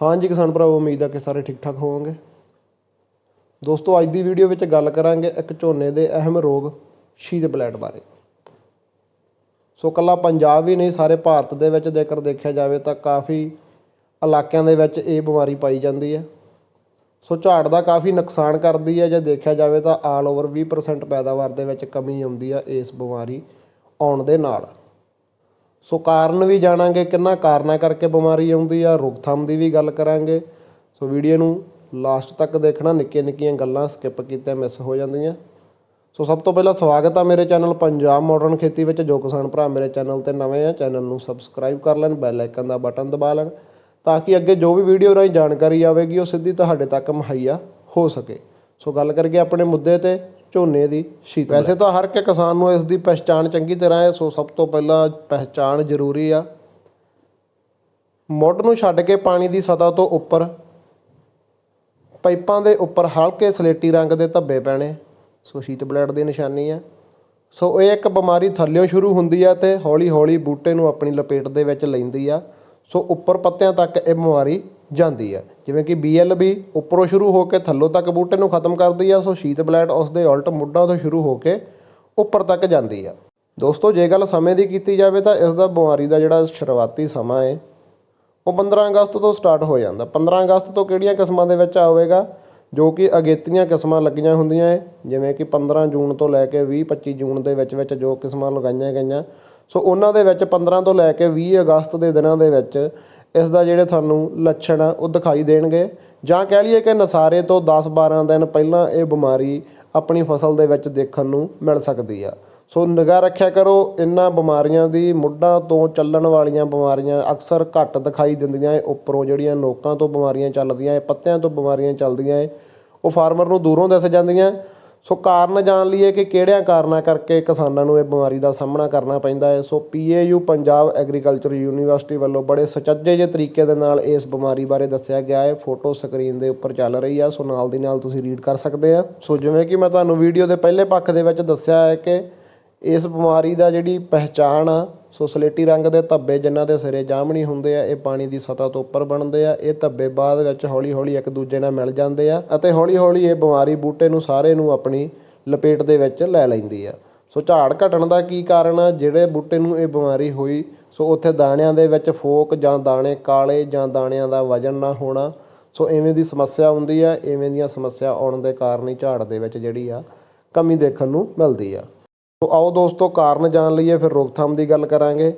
ਹਾਂਜੀ ਕਿਸਾਨ ਭਰਾਵੋ, ਉਮੀਦ ਹੈ ਕਿ ਸਾਰੇ ਠੀਕ ਠਾਕ ਹੋਵੋਗੇ। ਦੋਸਤੋ, ਅੱਜ ਦੀ ਵੀਡੀਓ ਵਿੱਚ ਗੱਲ ਕਰਾਂਗੇ ਇੱਕ ਝੋਨੇ ਦੇ ਅਹਿਮ ਰੋਗ ਸ਼ੀਦ ਬਲੈਟ ਬਾਰੇ। ਸੋ ਕੱਲਾ ਪੰਜਾਬ ਹੀ ਨਹੀਂ, ਸਾਰੇ ਭਾਰਤ ਦੇ ਵਿੱਚ ਜੇਕਰ ਦੇਖਿਆ ਜਾਵੇ ਤਾਂ ਕਾਫੀ ਇਲਾਕਿਆਂ ਦੇ ਵਿੱਚ ਇਹ ਬਿਮਾਰੀ ਪਾਈ ਜਾਂਦੀ ਹੈ। ਸੋ ਝਾੜ ਦਾ ਕਾਫੀ ਨੁਕਸਾਨ ਕਰਦੀ ਹੈ, ਜੇ ਦੇਖਿਆ ਜਾਵੇ ਤਾਂ ਆਲ ਓਵਰ 20% ਪੈਦਾਵਾਰ ਦੇ ਵਿੱਚ ਕਮੀ ਆਉਂਦੀ ਆ ਇਸ ਬਿਮਾਰੀ ਆਉਣ ਦੇ ਨਾਲ। ਸੋ ਕਾਰਨ ਵੀ ਜਾਣਾਂਗੇ, ਕਿੰਨਾ ਕਾਰਨਾਂ ਕਰਕੇ ਬਿਮਾਰੀ ਆਉਂਦੀ ਆ ਰੋਕਥਾਮ ਦੀ ਵੀ ਗੱਲ ਕਰਾਂਗੇ। ਸੋ ਵੀਡੀਓ ਨੂੰ ਲਾਸਟ ਤੱਕ ਦੇਖਣਾ, ਨਿੱਕੀਆਂ ਨਿੱਕੀਆਂ ਗੱਲਾਂ ਸਕਿਪ ਕੀਤੇ ਮਿਸ ਹੋ ਜਾਂਦੀਆਂ। ਸੋ ਸਭ ਤੋਂ ਪਹਿਲਾਂ ਸਵਾਗਤ ਆ ਮੇਰੇ ਚੈਨਲ ਪੰਜਾਬ ਮਾਡਰਨ ਖੇਤੀ ਵਿੱਚ। ਜੋ ਕਿਸਾਨ ਭਰਾ ਮੇਰੇ ਚੈਨਲ ਤੇ ਨਵੇਂ ਆ, ਚੈਨਲ ਨੂੰ ਸਬਸਕ੍ਰਾਈਬ ਕਰ ਲੈਣ ਬੈਲ ਆਈਕਨ ਦਾ ਬਟਨ ਦਬਾ ਲੈਣ, ਤਾਂ ਕਿ ਅੱਗੇ ਜੋ ਵੀ ਵੀਡੀਓ ਰਾਹੀਂ ਜਾਣਕਾਰੀ ਆਵੇਗੀ, ਉਹ ਸਿੱਧੀ ਤੁਹਾਡੇ ਤੱਕ ਮੁਹੱਈਆ ਹੋ ਸਕੇ। ਸੋ ਗੱਲ ਕਰਕੇ ਆਪਣੇ ਮੁੱਦੇ ਤੇ। ਝੋਨੇ ਦੀ ਸ਼ੀਤ ਵੈਸੇ ਤਾਂ ਹਰ ਇੱਕ ਕਿਸਾਨ ਨੂੰ ਇਸ ਦੀ ਪਛਾਣ ਚੰਗੀ ਤਰ੍ਹਾਂ ਹੈ ਸੋ ਸਭ ਤੋਂ ਪਹਿਲਾਂ ਪਹਿਚਾਣ ਜ਼ਰੂਰੀ ਆ। ਮੁੱਢ ਨੂੰ ਛੱਡ ਕੇ ਪਾਣੀ ਦੀ ਸਤ੍ਹਾ ਤੋਂ ਉੱਪਰ ਪਾਈਪਾਂ ਦੇ ਉੱਪਰ ਹਲਕੇ ਸਲੇਟੀ ਰੰਗ ਦੇ ਧੱਬੇ ਪੈਣੇ ਸੋ ਸ਼ੀਤ ਬਲੈਡ ਦੀ ਨਿਸ਼ਾਨੀ ਆ। ਸੋ ਇਹ ਇੱਕ ਬਿਮਾਰੀ ਥੱਲਿਓਂ ਸ਼ੁਰੂ ਹੁੰਦੀ ਆ ਤੇ ਹੌਲੀ-ਹੌਲੀ ਬੂਟੇ ਨੂੰ ਆਪਣੀ ਲਪੇਟ ਦੇ ਵਿੱਚ ਲੈਂਦੀ ਆ। ਸੋ ਉੱਪਰ ਪੱਤਿਆਂ ਤੱਕ ਇਹ ਬਿਮਾਰੀ ਜਾਂਦੀ ਆ। ਜਿਵੇਂ ਕਿ BLB ਉੱਪਰੋਂ ਸ਼ੁਰੂ ਹੋ ਕੇ ਥੱਲੋਂ ਤੱਕ ਬੂਟੇ ਨੂੰ ਖਤਮ ਕਰਦੀ ਆ, ਸੋ ਸ਼ੀਤ ਬਲੈਟ ਉਸ ਦੇ ਉਲਟ ਮੁੱਢਾਂ ਤੋਂ ਸ਼ੁਰੂ ਹੋ ਕੇ ਉੱਪਰ ਤੱਕ ਜਾਂਦੀ ਆ। ਦੋਸਤੋ, ਜੇ ਗੱਲ ਸਮੇਂ ਦੀ ਕੀਤੀ ਜਾਵੇ ਤਾਂ ਇਸ ਦਾ ਬਿਮਾਰੀ ਦਾ ਜਿਹੜਾ ਸ਼ੁਰੂਆਤੀ ਸਮਾਂ ਹੈ ਉਹ 15 ਅਗਸਤ ਤੋਂ ਸਟਾਰਟ ਹੋ ਜਾਂਦਾ। 15 ਅਗਸਤ ਤੋਂ ਕਿਹੜੀਆਂ ਕਿਸਮਾਂ ਦੇ ਵਿੱਚ ਆਵੇਗਾ? ਜੋ ਕਿ ਅਗੇਤੀਆਂ ਕਿਸਮਾਂ ਲੱਗੀਆਂ ਹੁੰਦੀਆਂ ਹੈ ਜਿਵੇਂ ਕਿ 15 ਜੂਨ ਤੋਂ ਲੈ ਕੇ 20 25 ਜੂਨ ਦੇ ਵਿੱਚ ਵਿੱਚ ਜੋ ਕਿਸਮਾਂ ਲਗਾਈਆਂ ਗਈਆਂ। ਸੋ ਉਹਨਾਂ ਦੇ ਵਿੱਚ 15 ਤੋਂ ਲੈ ਕੇ 20 ਅਗਸਤ ਦੇ ਦਿਨਾਂ ਦੇ ਵਿੱਚ ਇਸ ਦਾ ਜਿਹੜੇ ਤੁਹਾਨੂੰ ਲੱਛਣ ਆ ਉਹ ਦਿਖਾਈ ਦੇਣਗੇ। ਜਾਂ ਕਹਿ ਲਈਏ ਕਿ ਨਸਾਰੇ ਤੋਂ 10-12 ਦਿਨ ਪਹਿਲਾਂ ਇਹ ਬਿਮਾਰੀ ਆਪਣੀ ਫਸਲ ਦੇ ਵਿੱਚ ਦੇਖਣ ਨੂੰ ਮਿਲ ਸਕਦੀ ਆ। ਸੋ ਨਿਗਾਹ ਰੱਖਿਆ ਕਰੋ, ਇਹਨਾਂ ਬਿਮਾਰੀਆਂ ਦੀ ਮੁੱਢਾਂ ਤੋਂ ਚੱਲਣ ਵਾਲੀਆਂ ਬਿਮਾਰੀਆਂ ਅਕਸਰ ਘੱਟ ਦਿਖਾਈ ਦਿੰਦੀਆਂ ਏ। ਉੱਪਰੋਂ ਜਿਹੜੀਆਂ ਨੋਕਾਂ ਤੋਂ ਬਿਮਾਰੀਆਂ ਚੱਲਦੀਆਂ ਏ, ਪੱਤਿਆਂ ਤੋਂ ਬਿਮਾਰੀਆਂ ਚੱਲਦੀਆਂ ਏ, ਉਹ ਫਾਰਮਰ ਨੂੰ ਦੂਰੋਂ ਦਿਸ ਜਾਂਦੀਆਂ। ਸੋ ਕਾਰਨ ਜਾਣ ਲਈਏ ਕਿ ਕਿਹੜਿਆਂ ਕਾਰਨਾਂ ਕਰਕੇ ਕਿਸਾਨਾਂ ਨੂੰ ਇਹ ਬਿਮਾਰੀ ਦਾ ਸਾਹਮਣਾ ਕਰਨਾ ਪੈਂਦਾ ਹੈ। So PAU Punjab agriculture university ਵੱਲੋਂ ਬੜੇ ਸੁਚੱਜੇ ਜਿਹੇ ਤਰੀਕੇ ਦੇ ਨਾਲ ਇਸ ਬਿਮਾਰੀ ਬਾਰੇ ਦੱਸਿਆ ਗਿਆ ਹੈ। ਫੋਟੋ ਸਕਰੀਨ ਦੇ ਉੱਪਰ ਚੱਲ ਰਹੀ ਆ। ਸੋ ਨਾਲ ਦੀ ਨਾਲ ਤੁਸੀਂ ਰੀਡ ਕਰ ਸਕਦੇ ਆ। ਸੋ ਜਿਵੇਂ ਕਿ ਮੈਂ ਤੁਹਾਨੂੰ ਵੀਡੀਓ ਦੇ ਪਹਿਲੇ ਪੱਖ ਦੇ ਵਿੱਚ ਦੱਸਿਆ ਹੈ ਕਿ ਇਸ ਬਿਮਾਰੀ ਦਾ ਜਿਹੜੀ ਪਹਿਚਾਣ ਆ ਸੋ ਸਲੇਟੀ ਰੰਗ ਦੇ ਧੱਬੇ ਜਿਨ੍ਹਾਂ ਦੇ ਸਿਰੇ ਜਾਮਣੀ ਹੁੰਦੇ ਆ, ਇਹ ਪਾਣੀ ਦੀ ਸਤਹ ਤੋਂ ਉੱਪਰ ਬਣਦੇ ਆ। ਇਹ ਧੱਬੇ ਬਾਅਦ ਵਿੱਚ ਹੌਲੀ-ਹੌਲੀ ਇੱਕ ਦੂਜੇ ਨਾਲ ਮਿਲ ਜਾਂਦੇ ਆ ਅਤੇ ਹੌਲੀ-ਹੌਲੀ ਇਹ ਬਿਮਾਰੀ ਬੂਟੇ ਨੂੰ ਸਾਰੇ ਨੂੰ ਆਪਣੀ ਲਪੇਟ ਦੇ ਵਿੱਚ ਲੈ ਲੈਂਦੀ ਆ। ਸੋ ਝਾੜ ਘਟਣ ਦਾ ਕੀ ਕਾਰਨ ਆ? ਜਿਹੜੇ ਬੂਟੇ ਨੂੰ ਇਹ ਬਿਮਾਰੀ ਹੋਈ, ਸੋ ਉੱਥੇ ਦਾਣਿਆਂ ਦੇ ਵਿੱਚ ਫੋਕ ਜਾਂ ਦਾਣੇ ਕਾਲੇ ਜਾਂ ਦਾਣਿਆਂ ਦਾ ਵਜਨ ਨਾ ਹੋਣਾ। ਸੋ ਐਵੇਂ ਦੀ ਸਮੱਸਿਆ ਹੁੰਦੀ ਆ ਐਵੇਂ ਦੀਆਂ ਸਮੱਸਿਆ ਆਉਣ ਦੇ ਕਾਰਨ ਹੀ ਝਾੜ ਦੇ ਵਿੱਚ ਜਿਹੜੀ ਆ, ਕਮੀ ਦੇਖਣ ਨੂੰ ਮਿਲਦੀ ਆ। ਸੋ ਆਓ ਦੋਸਤੋ, ਕਾਰਨ ਜਾਣ ਲਈਏ, ਫਿਰ ਰੋਕਥਾਮ ਦੀ ਗੱਲ ਕਰਾਂਗੇ।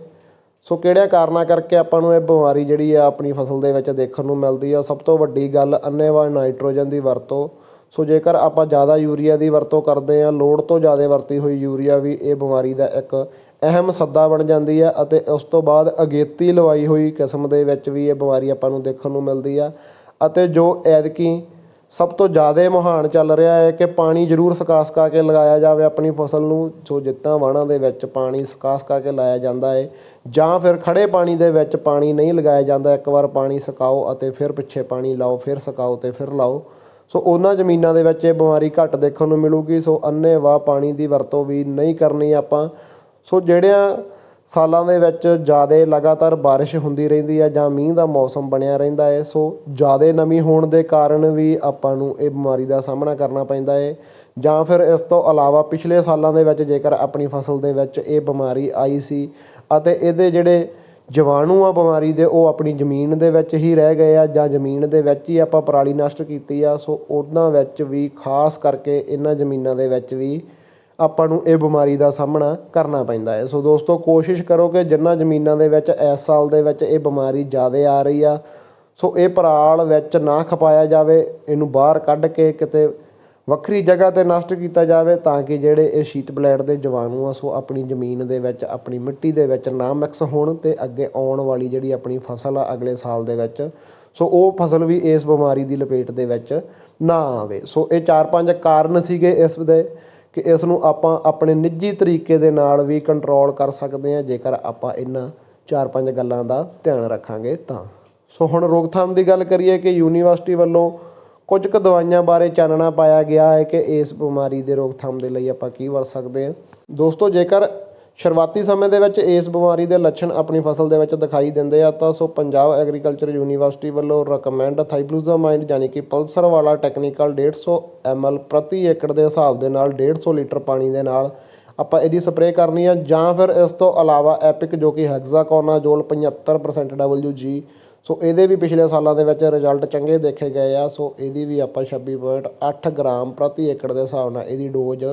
ਸੋ ਕਿਹੜਿਆਂ ਕਾਰਨਾਂ ਕਰਕੇ ਆਪਾਂ ਨੂੰ ਇਹ ਬਿਮਾਰੀ ਜਿਹੜੀ ਆ ਆਪਣੀ ਫਸਲ ਦੇ ਵਿੱਚ ਦੇਖਣ ਨੂੰ ਮਿਲਦੀ ਆ? ਸਭ ਤੋਂ ਵੱਡੀ ਗੱਲ, ਅੰਨੇਵਾਹ ਨਾਈਟ੍ਰੋਜਨ ਦੀ ਵਰਤੋਂ। ਸੋ ਜੇਕਰ ਆਪਾਂ ਜ਼ਿਆਦਾ ਯੂਰੀਆ ਦੀ ਵਰਤੋਂ ਕਰਦੇ ਆ, ਲੋੜ ਤੋਂ ਜ਼ਿਆਦਾ ਵਰਤੀ ਹੋਈ ਯੂਰੀਆ ਵੀ ਇਹ ਬਿਮਾਰੀ ਦਾ ਇੱਕ ਅਹਿਮ ਸੱਦਾ ਬਣ ਜਾਂਦੀ ਆ ਅਤੇ ਉਸ ਤੋਂ ਬਾਅਦ ਅਗੇਤੀ ਲਵਾਈ ਹੋਈ ਕਿਸਮ ਦੇ ਵਿੱਚ ਵੀ ਇਹ ਬਿਮਾਰੀ ਆਪਾਂ ਨੂੰ ਦੇਖਣ ਨੂੰ ਮਿਲਦੀ ਆ। ਅਤੇ ਜੋ ਐਦਕੀ ਸਭ ਤੋਂ ਜ਼ਿਆਦਾ ਮੁਹਾਨ ਚੱਲ ਰਿਹਾ ਹੈ ਕਿ ਪਾਣੀ ਜ਼ਰੂਰ ਸਕਾ ਸਕਾ ਕੇ ਲਗਾਇਆ ਜਾਵੇ ਆਪਣੀ ਫਸਲ ਨੂੰ ਸੋ ਜਿੱਤਾਂ ਵਾਣਾਂ ਦੇ ਵਿੱਚ ਪਾਣੀ ਸਕਾ ਸਕਾ ਕੇ ਲਾਇਆ ਜਾਂਦਾ ਹੈ, ਜਾਂ ਫਿਰ ਖੜੇ ਪਾਣੀ ਦੇ ਵਿੱਚ ਪਾਣੀ ਨਹੀਂ ਲਗਾਇਆ ਜਾਂਦਾ, ਇੱਕ ਵਾਰ ਪਾਣੀ ਸੁਕਾਓ ਅਤੇ ਫਿਰ ਪਿੱਛੇ ਪਾਣੀ ਲਾਓ, ਫਿਰ ਸੁਕਾਓ ਤੇ ਫਿਰ ਲਾਓ। ਸੋ ਉਹਨਾਂ ਜ਼ਮੀਨਾਂ ਦੇ ਵਿੱਚ ਇਹ ਬਿਮਾਰੀ ਘੱਟ ਦੇਖਣ ਨੂੰ ਮਿਲੂਗੀ, ਸੋ ਅੰਨੇਵਾਹ ਪਾਣੀ ਦੀ ਵਰਤੋਂ ਵੀ ਨਹੀਂ ਕਰਨੀ ਆਪਾਂ। ਸੋ ਜਿਹੜਿਆਂ ਸਾਲਾਂ ਦੇ ਵਿੱਚ ਜ਼ਿਆਦਾ ਲਗਾਤਾਰ ਬਾਰਿਸ਼ ਹੁੰਦੀ ਰਹਿੰਦੀ ਹੈ ਜਾਂ ਮੀਂਹ ਦਾ ਮੌਸਮ ਬਣਿਆ ਰਹਿੰਦਾ ਹੈ, ਸੋ ਜ਼ਿਆਦਾ ਨਮੀ ਹੋਣ ਦੇ ਕਾਰਨ ਵੀ ਆਪਾਂ ਨੂੰ ਇਹ ਬਿਮਾਰੀ ਦਾ ਸਾਹਮਣਾ ਕਰਨਾ ਪੈਂਦਾ ਹੈ। ਜਾਂ ਫਿਰ ਇਸ ਤੋਂ ਇਲਾਵਾ ਪਿਛਲੇ ਸਾਲਾਂ ਦੇ ਵਿੱਚ ਜੇਕਰ ਆਪਣੀ ਫਸਲ ਦੇ ਵਿੱਚ ਇਹ ਬਿਮਾਰੀ ਆਈ ਸੀ ਅਤੇ ਇਹਦੇ ਜਿਹੜੇ ਜੀਵਾਣੂ ਆ ਬਿਮਾਰੀ ਦੇ, ਉਹ ਆਪਣੀ ਜ਼ਮੀਨ ਦੇ ਵਿੱਚ ਹੀ ਰਹਿ ਗਏ ਆ ਜਾਂ ਜ਼ਮੀਨ ਦੇ ਵਿੱਚ ਹੀ ਆਪਾਂ ਪਰਾਲੀ ਨਸ਼ਟ ਕੀਤੀ ਆ, ਸੋ ਉਹਨਾਂ ਵਿੱਚ ਵੀ ਖਾਸ ਕਰਕੇ ਇਹਨਾਂ ਜ਼ਮੀਨਾਂ ਦੇ ਵਿੱਚ ਵੀ ਆਪਾਂ ਨੂੰ ਇਹ ਬਿਮਾਰੀ ਦਾ ਸਾਹਮਣਾ ਕਰਨਾ ਪੈਂਦਾ ਹੈ। ਸੋ ਦੋਸਤੋ, ਕੋਸ਼ਿਸ਼ ਕਰੋ ਕਿ ਜਿੰਨਾ ਜ਼ਮੀਨਾਂ ਦੇ ਵਿੱਚ ਇਸ ਸਾਲ ਦੇ ਵਿੱਚ ਇਹ ਬਿਮਾਰੀ ਜ਼ਿਆਦਾ ਆ ਰਹੀ ਆ, ਸੋ ਇਹ ਪਰਾਲ ਵਿੱਚ ਨਾ ਖਪਾਇਆ ਜਾਵੇ, ਇਹਨੂੰ ਬਾਹਰ ਕੱਢ ਕੇ ਕਿਤੇ ਵੱਖਰੀ ਜਗ੍ਹਾ ਤੇ ਨਸ਼ਟ ਕੀਤਾ ਜਾਵੇ ਤਾਂ ਕਿ ਜਿਹੜੇ ਇਹ ਸ਼ੀਤ ਬਲੈਡ ਦੇ ਜੀਵਾਣੂ ਆ, ਸੋ ਆਪਣੀ ਜ਼ਮੀਨ ਦੇ ਵਿੱਚ, ਆਪਣੀ ਮਿੱਟੀ ਦੇ ਵਿੱਚ ਨਾ ਮਿਕਸ ਹੋਣ ਤੇ ਅੱਗੇ ਆਉਣ ਵਾਲੀ ਜਿਹੜੀ ਆਪਣੀ ਫਸਲ ਆ ਅਗਲੇ ਸਾਲ ਦੇ ਵਿੱਚ, ਸੋ ਉਹ ਫਸਲ ਵੀ ਇਸ ਬਿਮਾਰੀ ਦੀ ਲਪੇਟ ਦੇ ਵਿੱਚ ਨਾ ਆਵੇ। ਸੋ ਇਹ ਚਾਰ ਪੰਜ ਕਾਰਨ ਸੀਗੇ ਇਸ ਦੇ। ਕਿ ਇਸ ਨੂੰ ਆਪਾਂ ਆਪਣੇ ਨਿੱਜੀ ਤਰੀਕੇ ਦੇ ਨਾਲ ਵੀ ਕੰਟਰੋਲ ਕਰ ਸਕਦੇ ਹਾਂ, ਜੇਕਰ ਆਪਾਂ ਇਹਨਾਂ ਚਾਰ ਪੰਜ ਗੱਲਾਂ ਦਾ ਧਿਆਨ ਰੱਖਾਂਗੇ ਤਾਂ। ਸੋ ਹੁਣ ਰੋਕਥਾਮ ਦੀ ਗੱਲ ਕਰੀਏ ਕਿ ਯੂਨੀਵਰਸਿਟੀ ਵੱਲੋਂ ਕੁਝ ਕੁ ਦਵਾਈਆਂ ਬਾਰੇ ਚਾਨਣਾ ਪਾਇਆ ਗਿਆ ਹੈ ਕਿ ਇਸ ਬਿਮਾਰੀ ਦੇ ਰੋਕਥਾਮ ਦੇ ਲਈ ਆਪਾਂ ਕੀ ਵਰਤ ਸਕਦੇ ਹਾਂ। ਦੋਸਤੋ, ਜੇਕਰ ਸ਼ੁਰੂਆਤੀ ਸਮੇਂ ਦੇ ਵਿੱਚ ਇਸ ਬਿਮਾਰੀ ਦੇ ਲੱਛਣ ਆਪਣੀ ਫਸਲ ਦੇ ਵਿੱਚ ਦਿਖਾਈ ਦਿੰਦੇ ਆ, ਤਾਂ so Punjab agriculture university recommend thifluzamide ਥਾਈਬਲੂਜ਼ਾਮਾਈਡ ਯਾਨੀ ਕਿ ਪਲਸਰ ਵਾਲਾ ਟੈਕਨੀਕਲ 150 ml ਪ੍ਰਤੀ ਏਕੜ ਦੇ ਹਿਸਾਬ ਦੇ ਨਾਲ 150 ਲੀਟਰ ਪਾਣੀ ਦੇ ਨਾਲ ਆਪਾਂ ਇਹਦੀ ਸਪਰੇਅ ਕਰਨੀ ਆ ਜਾਂ ਫਿਰ ਇਸ ਤੋਂ ਇਲਾਵਾ ਐਪਿਕ ਜੋ ਕਿ ਹੈਗਜ਼ਾਕੋਨਾਜ਼ੋਲ 75% WG ਸੋ ਇਹਦੇ ਵੀ ਪਿਛਲੇ ਸਾਲਾਂ ਦੇ ਵਿੱਚ ਰਿਜ਼ਲਟ ਚੰਗੇ ਦੇਖੇ ਗਏ ਆ, ਸੋ ਇਹਦੀ ਵੀ ਆਪਾਂ 26.8 ਗ੍ਰਾਮ ਪ੍ਰਤੀ ਏਕੜ ਦੇ ਹਿਸਾਬ ਨਾਲ ਇਹਦੀ ਡੋਜ਼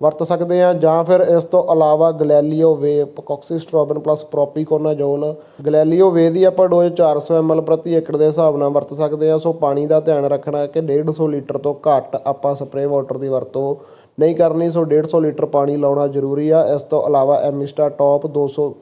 ਵਰਤ ਸਕਦੇ ਆ। ਜਾਂ ਫਿਰ ਇਸ ਤੋਂ ਇਲਾਵਾ ਗਲੈਲੀਓ ਵੇ ਕੋਕਸੀਸਟ੍ਰੋਬਨ ਪਲੱਸ ਪ੍ਰੋਪੀਕੋਨਾਜ਼ੋਲ ਗਲੈਲੀਓ ਵੇ ਦੀ ਆਪਾਂ ਡੋਜ਼ 400 ml ਪ੍ਰਤੀ ਏਕੜ ਦੇ ਹਿਸਾਬ ਨਾਲ ਵਰਤ ਸਕਦੇ ਆ। ਸੋ ਪਾਣੀ ਦਾ ਧਿਆਨ ਰੱਖਣਾ ਕਿ 150 ਲੀਟਰ ਤੋਂ ਘੱਟ ਆਪਾਂ ਸਪਰੇਅ ਵਾਟਰ ਦੀ ਵਰਤੋਂ ਨਹੀਂ ਕਰਨੀ। ਸੋ 150 ਲੀਟਰ ਪਾਣੀ ਲਾਉਣਾ ਜ਼ਰੂਰੀ ਆ। ਇਸ ਤੋਂ ਇਲਾਵਾ ਐਮਿਸਟਾ ਟੌਪ 200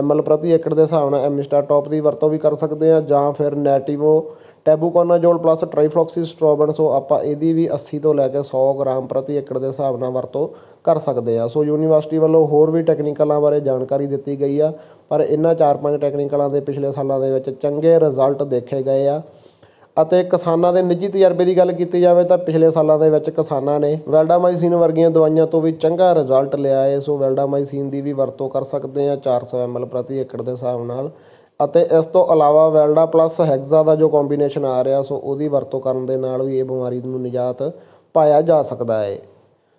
ml ਪ੍ਰਤੀ ਏਕੜ ਦੇ ਹਿਸਾਬ ਨਾਲ ਐਮਿਸਟਾ ਟੌਪ ਦੀ ਵਰਤੋਂ ਵੀ ਕਰ ਸਕਦੇ ਆ ਜਾਂ ਫਿਰ ਨੈਟਿਵੋ, ਟੈਬੂਕੋਨਾਜ਼ੋਲ ਪਲੱਸ ਟ੍ਰਾਈਫਲੋਕਸੀਸਟ੍ਰੋਬਨ ਸੋ ਆਪਾਂ ਇਹਦੀ ਵੀ 80 ਤੋਂ ਲੈ ਕੇ 100 ਗ੍ਰਾਮ ਪ੍ਰਤੀ ਏਕੜ ਦੇ ਹਿਸਾਬ ਨਾਲ ਵਰਤੋਂ ਕਰ ਸਕਦੇ ਆ ਸੋ ਯੂਨੀਵਰਸਿਟੀ ਵੱਲੋਂ ਹੋਰ ਵੀ ਟੈਕਨੀਕਲਾਂ ਬਾਰੇ ਜਾਣਕਾਰੀ ਦਿੱਤੀ ਗਈ ਆ, ਪਰ ਇਹਨਾਂ ਚਾਰ ਪੰਜ ਟੈਕਨੀਕਲਾਂ ਦੇ ਪਿਛਲੇ ਸਾਲਾਂ ਦੇ ਵਿੱਚ ਚੰਗੇ ਰਿਜ਼ਲਟ ਦੇਖੇ ਗਏ ਆ। ਅਤੇ ਕਿਸਾਨਾਂ ਦੇ ਨਿੱਜੀ ਤਜਰਬੇ ਦੀ ਗੱਲ ਕੀਤੀ ਜਾਵੇ ਤਾਂ ਪਿਛਲੇ ਸਾਲਾਂ ਦੇ ਵਿੱਚ ਕਿਸਾਨਾਂ ਨੇ ਵੈਲਡਾਮਾਈਸਿਨ ਵਰਗੀਆਂ ਦਵਾਈਆਂ ਤੋਂ ਵੀ ਚੰਗਾ ਰਿਜ਼ਲਟ ਲਿਆ ਹੈ। ਸੋ ਵੈਲਡਾਮਾਈਸਿਨ ਦੀ ਵੀ ਵਰਤੋਂ ਕਰ ਸਕਦੇ ਆ 400 ml ਪ੍ਰਤੀ ਏਕੜ ਦੇ ਹਿਸਾਬ ਨਾਲ। ਅਤੇ ਇਸ ਤੋਂ ਇਲਾਵਾ ਵੈਲਡਾ ਪਲੱਸ ਹੈਗਜ਼ਾ ਦਾ ਜੋ ਕੰਬੀਨੇਸ਼ਨ ਆ ਰਿਹਾ, ਸੋ ਉਹਦੀ ਵਰਤੋਂ ਕਰਨ ਦੇ ਨਾਲ ਵੀ ਇਹ ਬਿਮਾਰੀ ਨੂੰ ਨਿਜਾਤ ਪਾਇਆ ਜਾ ਸਕਦਾ ਹੈ।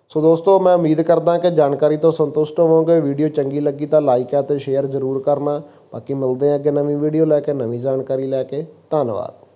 ਸੋ ਦੋਸਤੋ, ਮੈਂ ਉਮੀਦ ਕਰਦਾ ਕਿ ਜਾਣਕਾਰੀ ਤੋਂ ਸੰਤੁਸ਼ਟ ਹੋਵੋਗੇ। ਵੀਡੀਓ ਚੰਗੀ ਲੱਗੀ ਤਾਂ ਲਾਈਕ ਅਤੇ ਸ਼ੇਅਰ ਜ਼ਰੂਰ ਕਰਨਾ। ਬਾਕੀ ਮਿਲਦੇ ਹਾਂ ਅੱਗੇ ਨਵੀਂ ਵੀਡੀਓ ਲੈ ਕੇ, ਨਵੀਂ ਜਾਣਕਾਰੀ ਲੈ ਕੇ। ਧੰਨਵਾਦ।